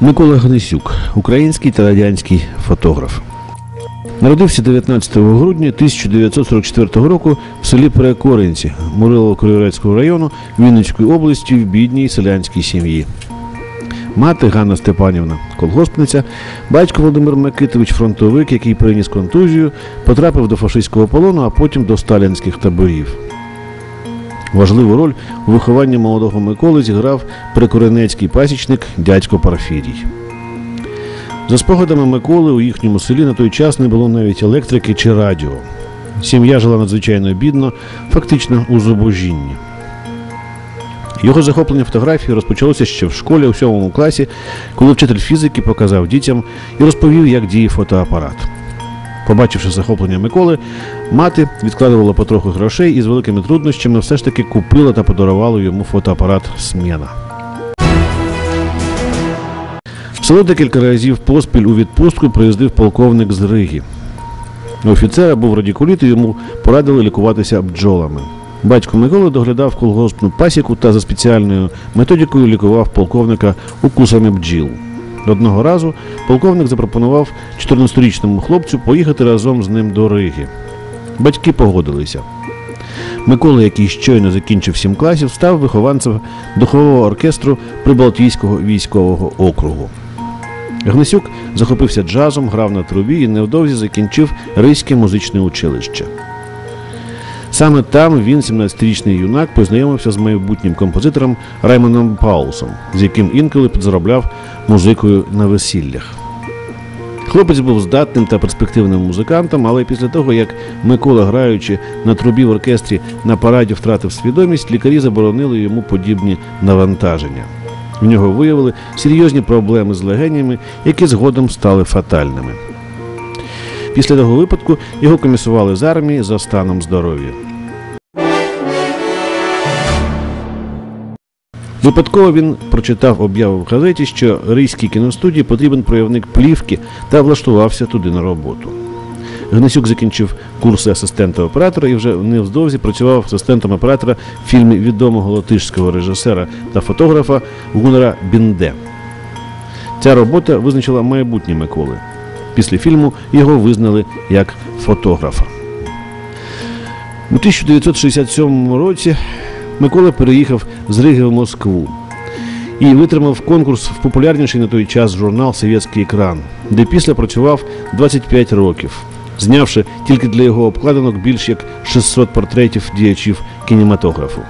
Микола Гнесюк, український та радянський фотограф. Народився 19 грудня 1944 року в селі Перекоринці Мурилово-Кривецького району Вінницької області в бідній селянській сім'ї. Мати Ганна Степанівна, колгоспниця, батько Володимир Микитович, фронтовик, який приніс контузію, потрапив до фашистського полону, а потім до сталінських таборів. Важливу роль у вихованні молодого Миколи зіграв прикоренецький пасічник дядько Парфірій. За спогадами Миколи, у їхньому селі на той час не було навіть електрики чи радіо. Сім'я жила надзвичайно бідно, фактично у зубожінні. Його захоплення фотографії розпочалося ще в школі у сьомому класі, коли вчитель фізики показав дітям і розповів, як діє фотоапарат. Побачивши захоплення Миколи, мати відкладувала потроху грошей і з великими труднощами все ж таки купила та подарувала йому фотоапарат Смєна. В село декілька разів поспіль у відпустку приїздив полковник з Риги. У офіцера був радікуліт і йому порадили лікуватися бджолами. Батько Миколи доглядав колгоспну пасіку та за спеціальною методикою лікував полковника укусами бджіл. Одного разу полковник запропонував 14-річному хлопцю поїхати разом з ним до Риги. Батьки погодилися. Микола, який щойно закінчив сім класів, став вихованцем духового оркестру Прибалтійського військового округу. Гнесюк захопився джазом, грав на трубі і невдовзі закінчив Ризьке музичне училище. Саме там він, 17-річний юнак, познайомився з майбутнім композитором Раймоном Паулсом, з яким інколи підзаробляв музикою на весіллях. Хлопець був здатним та перспективним музикантом, але після того, як Микола, граючи на трубі в оркестрі на параді втратив свідомість, лікарі заборонили йому подібні навантаження. В нього виявили серйозні проблеми з легенями, які згодом стали фатальними. Після того випадку його комісували з армії за станом здоров'я. Випадково він прочитав об'яву в газеті, що Ризькій кіностудії потрібен проявник плівки та влаштувався туди на роботу. Гнесюк закінчив курси асистента оператора і вже невдовзі працював асистентом оператора в фільмі відомого латишського режисера та фотографа Гуннера Бінде. Ця робота визначила майбутнє Миколи. Після фільму його визнали як фотографа. У 1967 році Микола переїхав з Риги в Москву і витримав конкурс в популярніший на той час журнал Совєтський екран, де після працював 25 років, знявши тільки для його обкладинок більш як 600 портретів діячів кінематографу.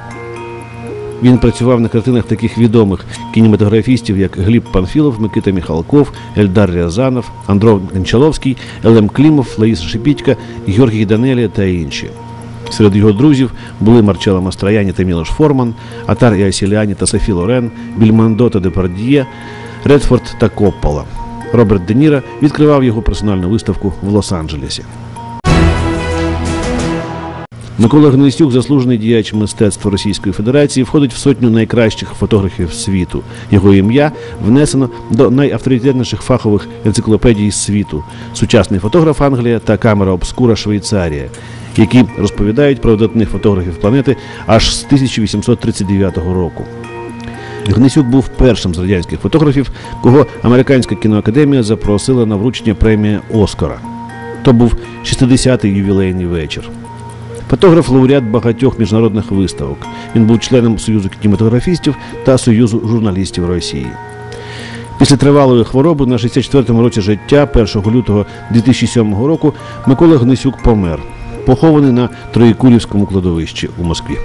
Він працював на картинах таких відомих кінематографістів, як Гліб Панфілов, Микита Міхалков, Ельдар Рязанов, Андров Гончаловський, Елем Клімов, Лаїса Шипітька, Георгій Данелія та інші. Серед його друзів були Марчело Мастрояні та Мілош Форман, Атар і Асіляні та Софі Лорен, Більмондо та Депардіє, Редфорд та Коппола. Роберт Де Ніро відкривав його персональну виставку в Лос-Анджелесі. Микола Гнесюк, заслужений діяч мистецтва Російської Федерації, входить в сотню найкращих фотографів світу. Його ім'я внесено до найавторитетніших фахових енциклопедій світу: сучасний фотограф Англія та камера обскура Швейцарія, які розповідають про видатних фотографів планети аж з 1839 року. Гнесюк був першим з радянських фотографів, кого американська кіноакадемія запросила на вручення премії Оскара. То був 60-й ювілейний вечір. Фотограф лауреат багатьох міжнародних виставок. Він був членом Союзу кінематографістів та Союзу журналістів Росії. Після тривалої хвороби на 64-му році життя, 1 лютого 2007 року, Микола Гнисюк помер, похований на Троєкурівському кладовищі у Москві.